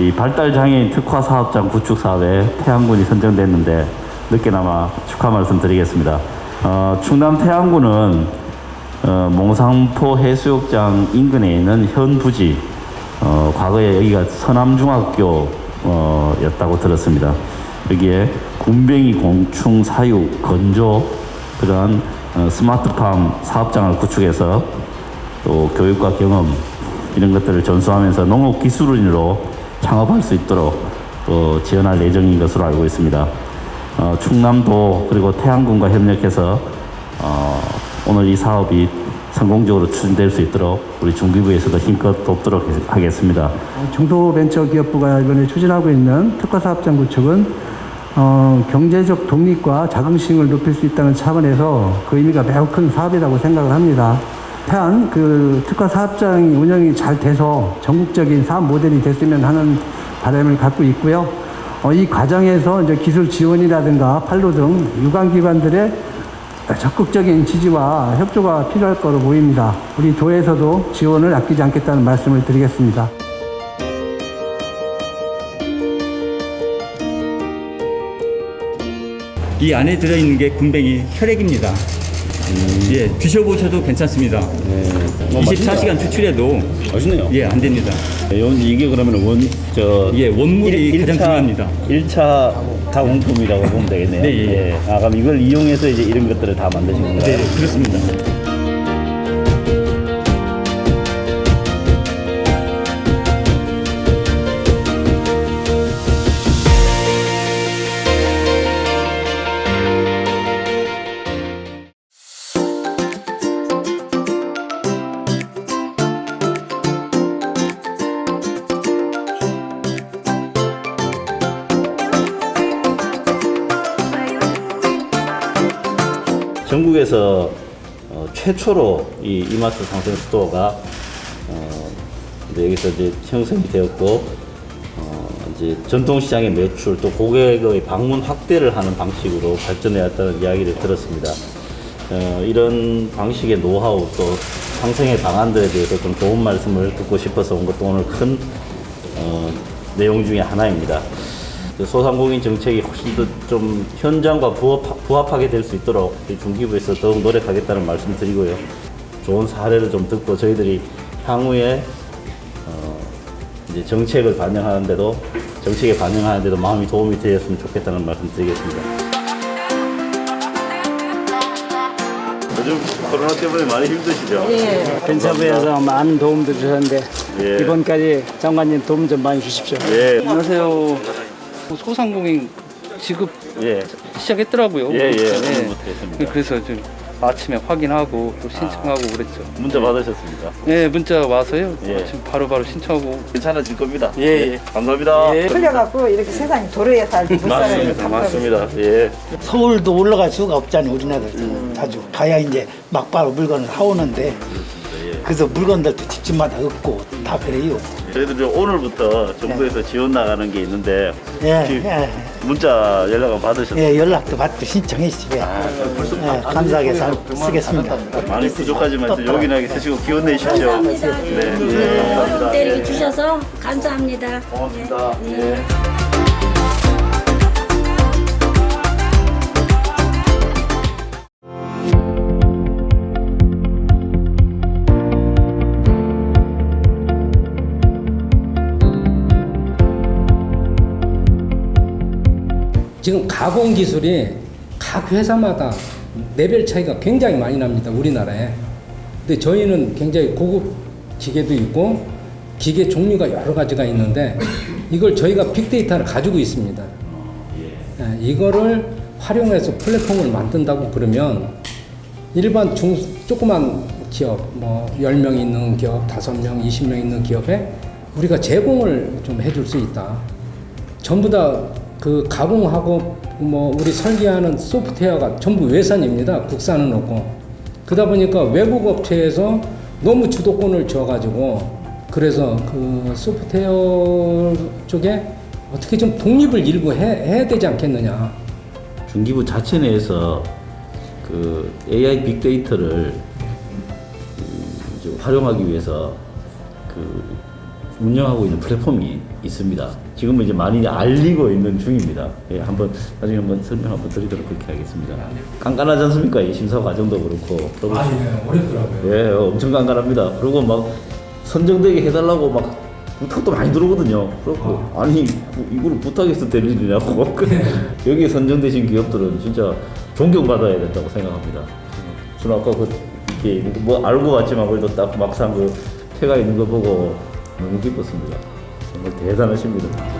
이 발달 장애인 특화 사업장 구축 사업에 태안군이 선정됐는데 늦게나마 축하 말씀드리겠습니다. 어, 충남 태안군은 어, 몽상포 해수욕장 인근에 있는 현 부지 어, 과거에 여기가 서남중학교 어, 였다고 들었습니다. 여기에 군뱅이 공충 사육 건조 그러한 어, 스마트팜 사업장을 구축해서 또 교육과 경험 이런 것들을 전수하면서 농업 기술인으로 창업할 수 있도록 또 지원할 예정인 것으로 알고 있습니다. 어, 충남도 그리고 태안군과 협력해서 어, 오늘 이 사업이 성공적으로 추진될 수 있도록 우리 중기부에서도 힘껏 돕도록 하겠습니다. 중소벤처기업부가 이번에 추진하고 있는 특화사업장 구축은 어, 경제적 독립과 자긍심을 높일 수 있다는 차원에서 그 의미가 매우 큰 사업이라고 생각을 합니다. 태안 그 특화 사업장이 운영이 잘 돼서 전국적인 사업 모델이 됐으면 하는 바람을 갖고 있고요. 어, 이 과정에서 이제 기술 지원이라든가 판로 등 유관기관들의 적극적인 지지와 협조가 필요할 거로 보입니다. 우리 도에서도 지원을 아끼지 않겠다는 말씀을 드리겠습니다. 이 안에 들어있는 게 군뱅이 혈액입니다. 예, 드셔보셔도 괜찮습니다. 뭐 24시간 추출해도 맛있네요. 예, 안 됩니다. 이게 그러면 원, 저, 예, 원물이 가장 중요합니다. 1차 가공품이라고 보면 되겠네요. 네, 예, 예. 아, 그럼 이걸 이용해서 이제 이런 것들을 다 만드신 건가요? 네, 그렇습니다. 전국에서 어, 최초로 이 이마트 상생 스토어가 어, 여기서 이제 형성이 되었고 어, 이제 전통시장의 매출 또 고객의 방문 확대를 하는 방식으로 발전해 왔다는 이야기를 들었습니다. 어, 이런 방식의 노하우 또 상생의 방안들에 대해서 좀 좋은 말씀을 듣고 싶어서 온 것도 오늘 큰 어, 내용 중에 하나입니다. 그 소상공인 정책이 훨씬 더 좀 현장과 부합, 부합하게 될 수 있도록 이 중기부에서 더욱 노력하겠다는 말씀 드리고요. 좋은 사례를 좀 듣고 저희들이 향후에 어, 이제 정책을 반영하는데도 정책에 반영하는데도 마음이 도움이 되었으면 좋겠다는 말씀 드리겠습니다. 요즘 코로나 때문에 많이 힘드시죠? 벤사부에서 많은 도움도 주셨는데 예. 이번까지 장관님 도움 좀 많이 주십시오. 예, 안녕하세요. 소상공인 지급 예, 시작했더라고요. 예, 예. 네. 오늘부터 했습니다. 그래서 좀 아침에 확인하고 또 신청하고 그랬죠. 문자 받으셨습니까? 네, 문자 와서요. 예. 지금 바로바로 신청하고. 괜찮아질 겁니다. 예, 예. 감사합니다. 풀려갖고 이렇게 세상이 도로에 살지 못 살아요. 맞습니다. 맞습니다. 예. 서울도 올라갈 수가 없잖아요 우리나라도 자주 가야 이제 막바로 물건을 사오는데 그래서 물건들도 집집마다 없고 다 그래요 저희들이 오늘부터 정부에서 지원 나가는 게 있는데 예, 지금 예, 문자 연락을 받으셨어요? 예, 연락도 받고 신청했어요 예, 감사하게 잘 쓰겠습니다 많이 부족하지만 좀 요긴하게 쓰시고 기원 내십시오. 네. 네. 어려운 감사합니다. 때 이렇게 예. 주셔서 감사합니다. 고맙습니다. 네. 예. 지금 가공 기술이 각 회사마다 레벨 차이가 굉장히 많이 납니다. 우리나라에. 근데 저희는 굉장히 고급 기계도 있고 기계 종류가 여러 가지가 있는데 이걸 저희가 빅데이터를 가지고 있습니다. 예, 이거를 활용해서 플랫폼을 만든다고 그러면 일반 중 조그만 기업 뭐 10명 있는 기업, 5명, 20명 있는 기업에 우리가 제공을 좀 해줄 수 있다. 전부 다 그 가공하고 뭐 우리 설계하는 소프트웨어가 전부 외산입니다. 국산은 없고. 그러다 보니까 외국 업체에서 너무 주도권을 줘가지고 그래서 그 소프트웨어 쪽에 어떻게 좀 독립을 일부 해, 해야 되지 않겠느냐. 중기부 자체 내에서 그 AI 빅데이터를 음, 활용하기 위해서 그 운영하고 있는 플랫폼이 있습니다. 지금은 이제 많이 알리고 있는 중입니다. 예, 한번 나중에 한번 설명 한번 드리도록 그렇게 하겠습니다. 깐깐하지 않습니까? 이 심사 과정도 그렇고. 그리고 예, 어렵더라고요. 예, 엄청 깐깐합니다. 그리고 막 선정되게 해달라고 막 부탁도 많이 들어오거든요. 그렇고 아니 부- 이거를 부탁해서 될 일이냐고. 여기 선정되신 기업들은 진짜 존경받아야 된다고 생각합니다. 저는 아까 그 이렇게 뭐 알고 왔지만 그래도 딱 막상 그 태가 있는 거 보고 너무 기뻤습니다. 정말 대단하십니다.